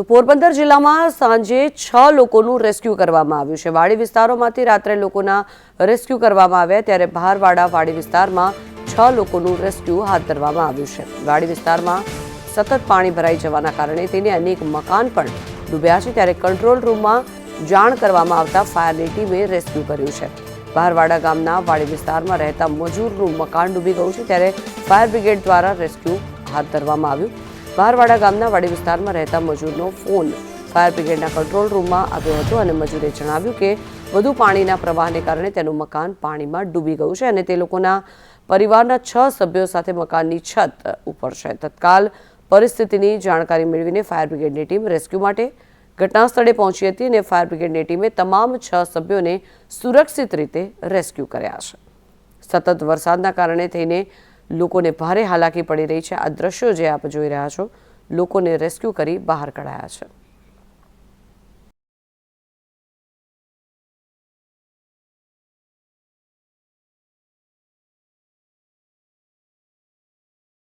તો પોરબંદર જિલ્લામાં સાંજે છ લોકોનું રેસ્ક્યુ કરવામાં આવ્યું છે. વાડી વિસ્તારોમાંથી રાત્રે લોકોના રેસ્ક્યુ કરવામાં આવ્યા, ત્યારે બહારવાડા વાડી વિસ્તારમાં છ લોકોનું રેસ્ક્યુ હાથ ધરવામાં આવ્યું છે. વાડી વિસ્તારમાં સતત પાણી ભરાઈ જવાના કારણે તેને અનેક મકાન પણ ડૂબ્યા છે. ત્યારે કંટ્રોલ રૂમમાં જાણ કરવામાં આવતા ફાયરની ટીમે રેસ્ક્યુ કર્યું છે. બહારવાડા ગામના વાડી વિસ્તારમાં રહેતા મજૂરનું મકાન ડૂબી ગયું છે. ત્યારે ફાયર બ્રિગેડ દ્વારા રેસ્ક્યુ હાથ ધરવામાં આવ્યું. બહારવાડા ગામના વાડી વિસ્તારમાં રહેતા મજૂરનો ફોન ફાયર બ્રિગેડના કંટ્રોલ રૂમમાં આવ્યો હતો અને મજૂરે જણાવ્યું કે વધુ પાણીના પ્રવાહને કારણે તેનું મકાન પાણીમાં ડૂબી ગયું છે અને તે લોકોના પરિવારના છ સભ્યો સાથે મકાનની છત ઉપર છે. તત્કાલ પરિસ્થિતિની જાણકારી મેળવીને ફાયર બ્રિગેડની ટીમ રેસ્ક્યુ માટે ઘટના સ્થળે પહોંચી હતી અને ફાયર બ્રિગેડની ટીમે તમામ છ સભ્યોને સુરક્ષિત રીતે રેસ્ક્યુ કર્યા છે. સતત વરસાદના કારણે થઈને લોકોને ભારે હાલાકી પડી રહી છે. આ દ્રશ્યો જે આપ જોઈ રહ્યા છો, લોકોને રેસ્ક્યુ કરી બહાર કઢાયા છે.